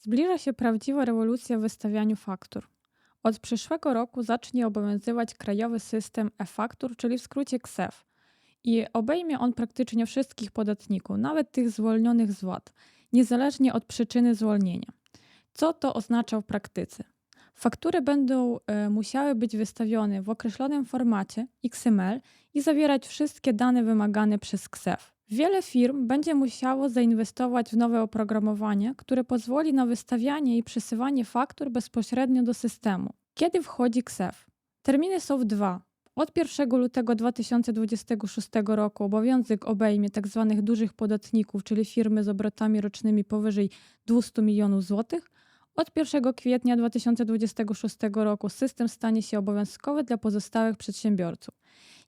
Zbliża się prawdziwa rewolucja w wystawianiu faktur. Od przyszłego roku zacznie obowiązywać krajowy system e-faktur, czyli w skrócie KSEF. I obejmie on praktycznie wszystkich podatników, nawet tych zwolnionych z VAT, niezależnie od przyczyny zwolnienia. Co to oznacza w praktyce? Faktury będą e, musiały być wystawione w określonym formacie XML i zawierać wszystkie dane wymagane przez KSEF. Wiele firm będzie musiało zainwestować w nowe oprogramowanie, które pozwoli na wystawianie i przesyłanie faktur bezpośrednio do systemu. Kiedy wchodzi KSEF? Terminy są dwa. Od 1 lutego 2026 roku obowiązek obejmie tzw. dużych podatników, czyli firmy z obrotami rocznymi powyżej 200 milionów złotych. Od 1 kwietnia 2026 roku system stanie się obowiązkowy dla pozostałych przedsiębiorców.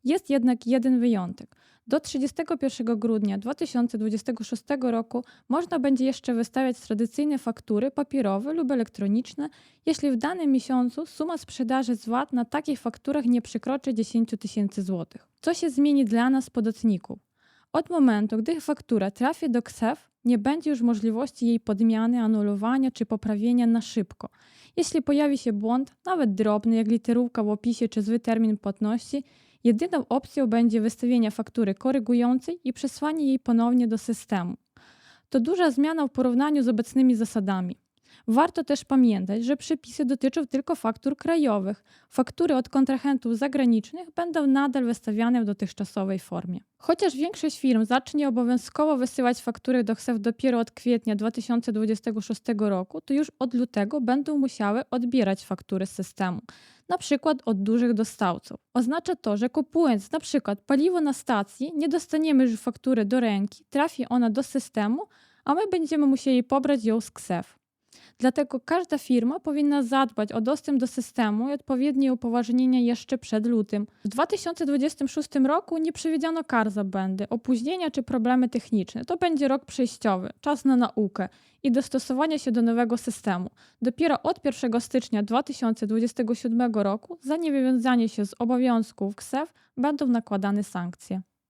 Jest jednak jeden wyjątek. Do 31 grudnia 2026 roku można będzie jeszcze wystawiać tradycyjne faktury papierowe lub elektroniczne, jeśli w danym miesiącu suma sprzedaży z VAT na takich fakturach nie przekroczy 10 tysięcy złotych. Co się zmieni dla nas, podatników? Od momentu, gdy faktura trafi do KSEF, nie będzie już możliwości jej podmiany, anulowania czy poprawienia na szybko. Jeśli pojawi się błąd, nawet drobny, jak literówka w opisie czy zły termin płatności, jedyną opcją będzie wystawienie faktury korygującej i przesłanie jej ponownie do systemu. To duża zmiana w porównaniu z obecnymi zasadami. Warto też pamiętać, że przepisy dotyczą tylko faktur krajowych. Faktury od kontrahentów zagranicznych będą nadal wystawiane w dotychczasowej formie. Chociaż większość firm zacznie obowiązkowo wysyłać faktury do KSEF dopiero od kwietnia 2026 roku, to już od lutego będą musiały odbierać faktury z systemu, na przykład od dużych dostawców. Oznacza to, że kupując na przykład paliwo na stacji, nie dostaniemy już faktury do ręki, trafi ona do systemu, a my będziemy musieli pobrać ją z KSEF. Dlatego każda firma powinna zadbać o dostęp do systemu i odpowiednie upoważnienia jeszcze przed lutym. W 2026 roku nie przewidziano kar za błędy, opóźnienia czy problemy techniczne. To będzie rok przejściowy, czas na naukę i dostosowanie się do nowego systemu. Dopiero od 1 stycznia 2027 roku za niewywiązanie się z obowiązków KSEF będą nakładane sankcje.